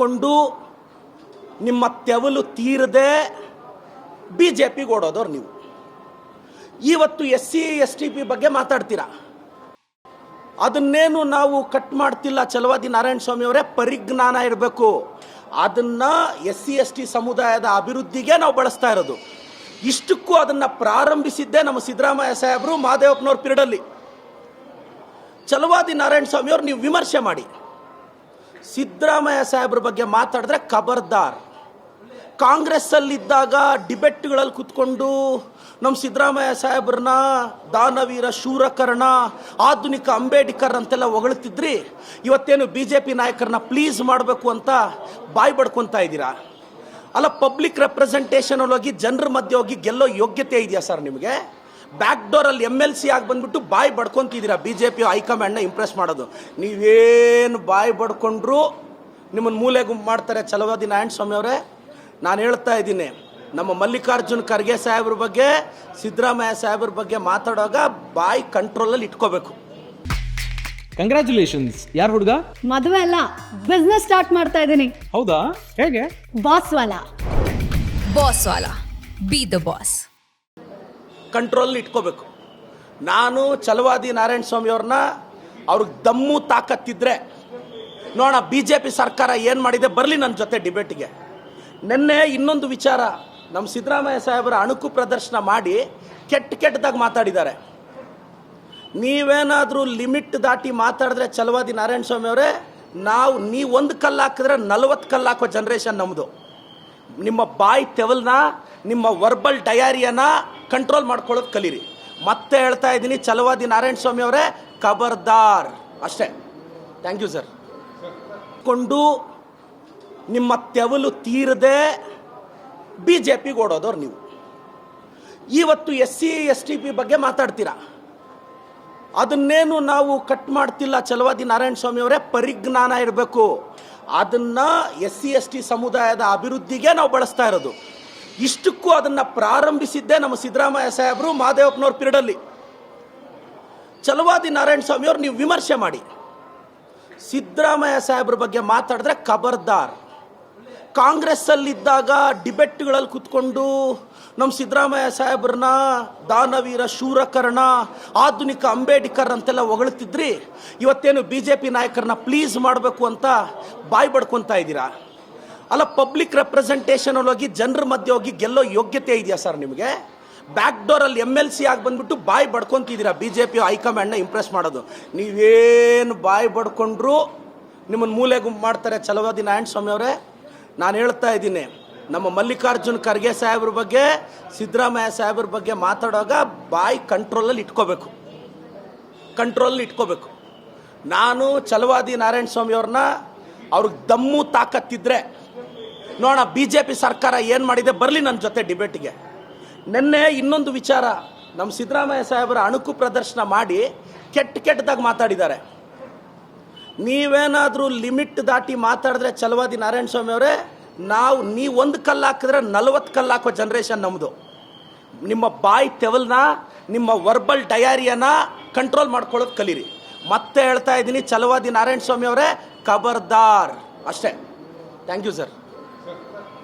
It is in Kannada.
ಕೊಂಡು ನಿಮ್ಮ ತೆವಲು ತೀರದೆ ಬಿ ಜೆ ಪಿಗೆ ಓಡೋದವ್ರು ನೀವು. ಇವತ್ತು S C S T P ಬಗ್ಗೆ ಮಾತಾಡ್ತೀರಾ? ಅದನ್ನೇನು ನಾವು ಕಟ್ ಮಾಡ್ತಿಲ್ಲ ಚಲವಾದಿ ನಾರಾಯಣ ಸ್ವಾಮಿ ಅವರೇ? ಪರಿಜ್ಞಾನ ಇರಬೇಕು. ಅದನ್ನ ಎಸ್ ಸಿ ಎಸ್ ಟಿ ಸಮುದಾಯದ ಅಭಿವೃದ್ಧಿಗೆ ನಾವು ಬಳಸ್ತಾ ಇರೋದು. ಇಷ್ಟಕ್ಕೂ ಅದನ್ನ ಪ್ರಾರಂಭಿಸಿದ್ದೇ ನಮ್ಮ ಸಿದ್ದರಾಮಯ್ಯ ಸಾಹೇಬರು ಮಹಾದೇವಪ್ಪನವ್ರ ಪಿರಡಲ್ಲಿ ಚಲವಾದಿ ನಾರಾಯಣ ಸ್ವಾಮಿ ಅವ್ರು ನೀವು ವಿಮರ್ಶೆ ಮಾಡಿ. ಸಿದ್ದರಾಮಯ್ಯ ಸಾಹೇಬ್ರ ಬಗ್ಗೆ ಮಾತಾಡಿದ್ರೆ ಖಬರ್ದಾರ್. ಕಾಂಗ್ರೆಸ್ಸಲ್ಲಿದ್ದಾಗ ಡಿಬೆಟ್ಗಳಲ್ಲಿ ಕುತ್ಕೊಂಡು ನಮ್ಮ ಸಿದ್ದರಾಮಯ್ಯ ಸಾಹೇಬ್ರನ್ನ ದಾನವೀರ ಶೂರಕರ್ಣ, ಆಧುನಿಕ ಅಂಬೇಡ್ಕರ್ ಅಂತೆಲ್ಲ ಹೊಗಳ್ತಿದ್ರಿ. ಇವತ್ತೇನು ಬಿ ಜೆ ಪಿ ನಾಯಕರನ್ನ ಪ್ಲೀಸ್ ಮಾಡಬೇಕು ಅಂತ ಬಾಯಿ ಬಡ್ಕೊತಾ ಇದ್ದೀರಾ? ಅಲ್ಲ ಪಬ್ಲಿಕ್ ರೆಪ್ರೆಸೆಂಟೇಷನಲ್ಲಿ ಹೋಗಿ ಜನರ ಮಧ್ಯೆ ಹೋಗಿ ಗೆಲ್ಲೋ ಯೋಗ್ಯತೆ ಇದೆಯಾ ಸರ್ ನಿಮಗೆ? ಬ್ಯಾಕ್ ಡೋರಲ್ಲಿ ಎಂ ಎಲ್ ಸಿ ಆಗಿ ಬಂದ್ಬಿಟ್ಟು ಬಾಯಿ ಬಡ್ಕೊಂತಿದ್ದೀರಾ ಬಿ ಜೆ ಪಿ ಹೈಕಮಾಂಡ್ನ ಇಂಪ್ರೆಸ್ ಮಾಡೋದು. ನೀವೇನು ಬಾಯಿ ಬಡ್ಕೊಂಡ್ರು ನಿಮ್ಮನ್ನು ಮೂಲೆ ಗುಂಪು ಮಾಡ್ತಾರೆ ಛಲವಾದಿ ನಾರಾಯಣ ಸ್ವಾಮಿ ಅವರೇ. ನಾನು ಹೇಳ್ತಾ ಇದ್ದೀನಿ ನಮ್ಮ ಮಲ್ಲಿಕಾರ್ಜುನ್ ಖರ್ಗೆ ಸಾಹೇಬ್ರ ಬಗ್ಗೆ ಸಿದ್ದರಾಮಯ್ಯ ಸಾಹೇಬ್ರ ಬಗ್ಗೆ ಮಾತಾಡುವಾಗ ಬಾಯಿ ಕಂಟ್ರೋಲಲ್ಲಿ ಇಟ್ಕೋಬೇಕು. ಕಂಗ್ರ್ಯಾಚುಲೇಷನ್ಸ್ ಯಾರು ಹುಡುಗ? ಮದುವೆ ಅಲ್ಲ ಬಿಸ್ನೆಸ್ ಸ್ಟಾರ್ಟ್ ಮಾಡ್ತಾ ಇದ್ದೀನಿ. ಹೌದಾ? ಹೇಗೆ? ಬಾಸ್ ವಾಲಾ. ಬಾಸ್ ವಾಲಾ. ಬಿ ದ ಬಾಸ್ ಕಂಟ್ರೋಲ್ ಇಟ್ಕೋಬೇಕು. ನಾನು ಚಲವಾದಿ ನಾರಾಯಣ ಸ್ವಾಮಿ ಅವ್ರನ್ನ ಅವ್ರಿಗೆ ದಮ್ಮು ತಾಕತ್ತಿದ್ರೆ, ನೋಡೋಣ ಬಿ ಜೆ ಪಿ ಸರ್ಕಾರ ಏನು ಮಾಡಿದೆ ಬರಲಿ ನನ್ನ ಜೊತೆ ಡಿಬೇಟಿಗೆ. ನಿನ್ನೆ ಇನ್ನೊಂದು ವಿಚಾರ ನಮ್ಮ ಸಿದ್ದರಾಮಯ್ಯ ಸಾಹೇಬರ ಅಣುಕು ಪ್ರದರ್ಶನ ಮಾಡಿ ಕೆಟ್ಟ ಕೆಟ್ಟದಾಗಿ ಮಾತಾಡಿದ್ದಾರೆ. ನೀವೇನಾದರೂ ಲಿಮಿಟ್ ದಾಟಿ ಮಾತಾಡಿದ್ರೆ ಚಲವಾದಿ ನಾರಾಯಣ ಸ್ವಾಮಿ ಅವರೇ, ನಾವು, ನೀವು ಒಂದು ಕಲ್ಲು ಹಾಕಿದ್ರೆ ನಲವತ್ತು ಕಲ್ಲು ಹಾಕೋ ಜನ್ರೇಷನ್ ನಮ್ಮದು ನಿಮ್ಮ ಬಾಯಿ ತೆವಲ್ನ, ನಿಮ್ಮ ವರ್ಬಲ್ ಡಯಾರಿಯನ ಕಂಟ್ರೋಲ್ ಮಾಡ್ಕೊಳ್ಳೋದು ಕಲೀರಿ. ಮತ್ತೆ ಹೇಳ್ತಾ ಇದ್ದೀನಿ ಚಲವಾದಿ ನಾರಾಯಣ ಸ್ವಾಮಿ ಅವರೇ, ಖಬರ್ದಾರ್. ಅಷ್ಟೇ. ಥ್ಯಾಂಕ್ ಯು ಸರ್ ಕೊಂಡು ನಿಮ್ಮ ತೆವಲು ತೀರದೆ ಬಿ ಜೆ ಪಿಗೆ ಓಡೋದವ್ರು ನೀವು. ಇವತ್ತು S C S T P ಬಗ್ಗೆ ಮಾತಾಡ್ತೀರಾ? ಅದನ್ನೇನು ನಾವು ಕಟ್ ಮಾಡ್ತಿಲ್ಲ ಚಲವಾದಿ ನಾರಾಯಣ ಸ್ವಾಮಿ ಅವರೇ, ಪರಿಜ್ಞಾನ ಇರಬೇಕು. ಅದನ್ನ ಎಸ್ ಸಿ ಎಸ್ ಟಿ ಸಮುದಾಯದ ಅಭಿವೃದ್ಧಿಗೆ ನಾವು ಬಳಸ್ತಾ ಇರೋದು. ಇಷ್ಟಕ್ಕೂ ಅದನ್ನ ಪ್ರಾರಂಭಿಸಿದ್ದೇ ನಮ್ಮ ಸಿದ್ದರಾಮಯ್ಯ ಸಾಹೇಬರು ಮಹಾದೇವಪ್ಪನವ್ರ ಅಲ್ಲಿ ಚಲುವಾದಿ ನಾರಾಯಣ ಸ್ವಾಮಿ ಅವ್ರು ನೀವು ವಿಮರ್ಶೆ ಮಾಡಿ. ಸಿದ್ದರಾಮಯ್ಯ ಸಾಹೇಬ್ರ ಬಗ್ಗೆ ಮಾತಾಡಿದ್ರೆ ಖಬರ್ದಾರ್. ಕಾಂಗ್ರೆಸ್ಸಲ್ಲಿದ್ದಾಗ ಡಿಬೆಟ್ಗಳಲ್ಲಿ ಕುತ್ಕೊಂಡು ನಮ್ಮ ಸಿದ್ದರಾಮಯ್ಯ ಸಾಹೇಬ್ರನ್ನ ದಾನವೀರ ಶೂರಕರ್ಣ, ಆಧುನಿಕ ಅಂಬೇಡ್ಕರ್ ಅಂತೆಲ್ಲ ಹೊಗಳ್ತಿದ್ರಿ, ಇವತ್ತೇನು ಬಿ ಜೆ ಪಿ ನಾಯಕರನ್ನ ಪ್ಲೀಸ್ ಮಾಡಬೇಕು ಅಂತ ಬಾಯಿ ಬಡ್ಕೊತಾ ಇದ್ದೀರಾ? ಅಲ್ಲ ಪಬ್ಲಿಕ್ ರೆಪ್ರೆಸೆಂಟೇಷನ್ ಹೋಗಿ ಜನರ ಮಧ್ಯೆ ಹೋಗಿ ಗೆಲ್ಲೋ ಯೋಗ್ಯತೆ ಇದೆಯಾ ಸರ್ ನಿಮಗೆ? ಬ್ಯಾಕ್ ಡೋರಲ್ಲಿ ಎಂ ಎಲ್ ಸಿ ಆಗಿ ಬಂದ್ಬಿಟ್ಟು ಬಾಯಿ ಬಡ್ಕೊಂತಿದ್ದೀರಾ ಬಿ ಜೆ ಪಿ ಹೈಕಮಾಂಡ್ನ ಇಂಪ್ರೆಸ್ ಮಾಡೋದು. ನೀವೇನು ಬಾಯಿ ಬಡ್ಕೊಂಡ್ರು ನಿಮ್ಮನ್ನು ಮೂಲೆ ಗುಂಪು ಮಾಡ್ತಾರೆ ಚಲವಾದಿ ನಾರಾಯಣ ಸ್ವಾಮಿ ಅವರೇ. ನಾನು ಹೇಳ್ತಾ ಇದ್ದೀನಿ, ನಮ್ಮ ಮಲ್ಲಿಕಾರ್ಜುನ್ ಖರ್ಗೆ ಸಾಹೇಬ್ರ ಬಗ್ಗೆ, ಸಿದ್ದರಾಮಯ್ಯ ಸಾಹೇಬ್ರ ಬಗ್ಗೆ ಮಾತಾಡುವಾಗ ಬಾಯಿ ಕಂಟ್ರೋಲಲ್ಲಿ ಇಟ್ಕೋಬೇಕು. ಕಂಟ್ರೋಲಲ್ಲಿ ಇಟ್ಕೋಬೇಕು. ನಾನು ಚಲವಾದಿ ನಾರಾಯಣ ಸ್ವಾಮಿ ಅವ್ರನ್ನ ಅವ್ರಿಗೆ ದಮ್ಮು ತಾಕತ್ತಿದ್ರೆ ನೋಡೋಣ ಬಿ ಜೆ ಪಿ ಸರ್ಕಾರ ಏನು ಮಾಡಿದೆ ಬರಲಿ ನನ್ನ ಜೊತೆ ಡಿಬೇಟಿಗೆ. ನಿನ್ನೆ ಇನ್ನೊಂದು ವಿಚಾರ ನಮ್ಮ ಸಿದ್ದರಾಮಯ್ಯ ಸಾಹೇಬರ ಅಣುಕು ಪ್ರದರ್ಶನ ಮಾಡಿ ಕೆಟ್ಟ ಕೆಟ್ಟದಾಗಿ ಮಾತಾಡಿದ್ದಾರೆ. ನೀವೇನಾದರೂ ಲಿಮಿಟ್ ದಾಟಿ ಮಾತಾಡಿದ್ರೆ ಚಲವಾದಿ ನಾರಾಯಣ ಸ್ವಾಮಿ ಅವರೇ, ನಾವು ನೀವು ಒಂದು ಕಲ್ಲು ಹಾಕಿದ್ರೆ ನಲವತ್ತು ಕಲ್ಲು ಹಾಕೋ ಜನ್ರೇಷನ್ ನಮ್ಮದು ನಿಮ್ಮ ಬಾಯಿ ತೆವಲ್ನ, ನಿಮ್ಮ ವರ್ಬಲ್ ಡಯಾರಿಯನ್ನು ಕಂಟ್ರೋಲ್ ಮಾಡ್ಕೊಳ್ಳೋದು ಕಲೀರಿ. ಮತ್ತೆ ಹೇಳ್ತಾ ಇದ್ದೀನಿ ಚಲವಾದಿ ನಾರಾಯಣ ಸ್ವಾಮಿ ಅವರೇ, ಖಬರ್ದಾರ್. ಅಷ್ಟೇ. Thank you sir Sir.